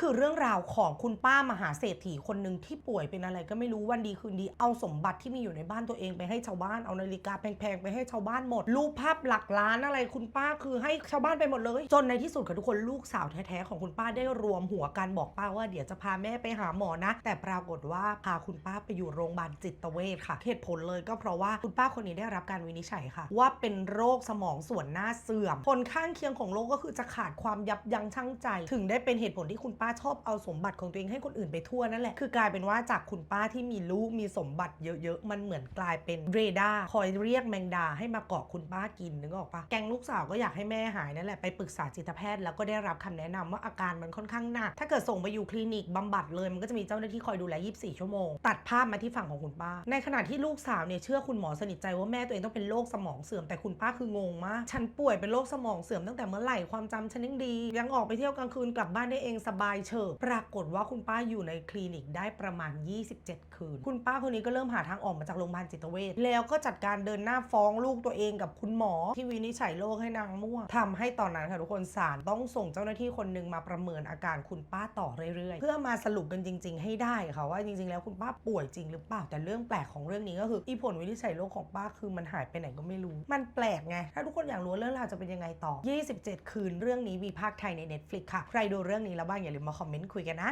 คือเรื่องราวของคุณป้ามหาเศรษฐีคนหนึ่งที่ป่วยเป็นอะไรก็ไม่รู้วันดีคืนดี เอาสมบัติที่มีอยู่ในบ้านตัวเองไปให้ชาวบ้านเอานาฬิกาแพงๆไปให้ชาวบ้านหมด รูปภาพหลักล้านอะไรคุณป้าคือให้ชาวบ้านไปหมดเลย จนในที่สุดค่ะทุกคนลูกสาวแท้ๆของคุณป้าได้รวมหัวกันบอกป้าว่าเดี๋ยวจะพาแม่ไปหาหมอนะ แต่ปรากฏว่าพาคุณป้าไปอยู่โรงพยาบาลจิตเวชค่ะเหตุผลเลยก็เพราะว่าคุณป้าคนนี้ได้รับการวินิจฉัยค่ะ ว่าเป็นโรคสมองส่วนหน้าเสื่อมผลข้างเคียงของโรคก็คือจะขาดความยับยั้งชั่งใจ ถึงได้เป็นเหตุผลที่คุณป้าชอบเอาสมบัติของตัวเองให้คนอื่นไปทั่วนั่นแหละ คือกลายเป็นว่าจากคุณป้าที่มีลูกมีสมบัติเยอะๆ มันเหมือนกลายเป็นเรดาร์คอยเรียกแมงดาให้มาเกาะคุณป้ากินนึกออกปะแกงลูกสาวก็อยากให้แม่หายนั่นแหละไปปรึกษาจิตแพทย์แล้วก็ได้รับคำแนะนำว่าอาการมันค่อนข้างหนัก ถ้าเกิดส่งไปอยู่คลินิกบำบัดเลยมันก็จะมีเจ้าหน้าที่คอยดูแล 24 ชั่วโมง ตัดภาพมาที่ฝั่งของคุณป้า ในขณะที่ลูกสาวเนี่ยเชื่อคุณหมอสนิทใจว่าแม่ตัวเองต้องเป็นโรคสมองเสื่อมแต่คุณป้าคืองงมากฉันป่วยเป็นโรคสมองเสื่อมตั้งแต่เมื่อไหร่ความจำฉันยังดี ยังออกไปเที่ยวกลางคืนกลับบ้านได้เองสบายเฉิบปรากฏว่าคุณป้าอยู่ในคลินิกได้ประมาณ 27 คืน คุณป้าคนนี้ก็เริ่มหาทางออกมาจากโรงพยาบาลจิตเวชแล้วก็จัดการเดินหน้าฟ้องลูกตัวเองกับคุณหมอ ที่วินิจฉัยโรคให้นางมั่วทำให้ตอนนั้นค่ะทุกคนศาลต้องส่งเจ้าหน้าที่คนหนึ่งมาประเมินอาการคุณป้าต่อเรื่อยๆ เพื่อมาสรุปกันจริง ๆ ให้ได้ค่ะว่าจริงๆ แล้วคุณป้าป่วยจริงหรือเปล่าแต่เรื่องแปลกของเรื่องนี้ก็คืออีผลวินิจฉัยโรคของป้าคือมันหายไปไหนก็ไม่รู้ มันแปลกไงถ้าทุกคนอยากรู้เรื่องราวจะเป็นยังไงต่อ 27 คืนเรื่องนี้มีภาคไทยใน Netflix ค่ะใครดูเรื่องนี้แล้วบ้างอย่าลืมมาคอมเมนต์คุยกันนะ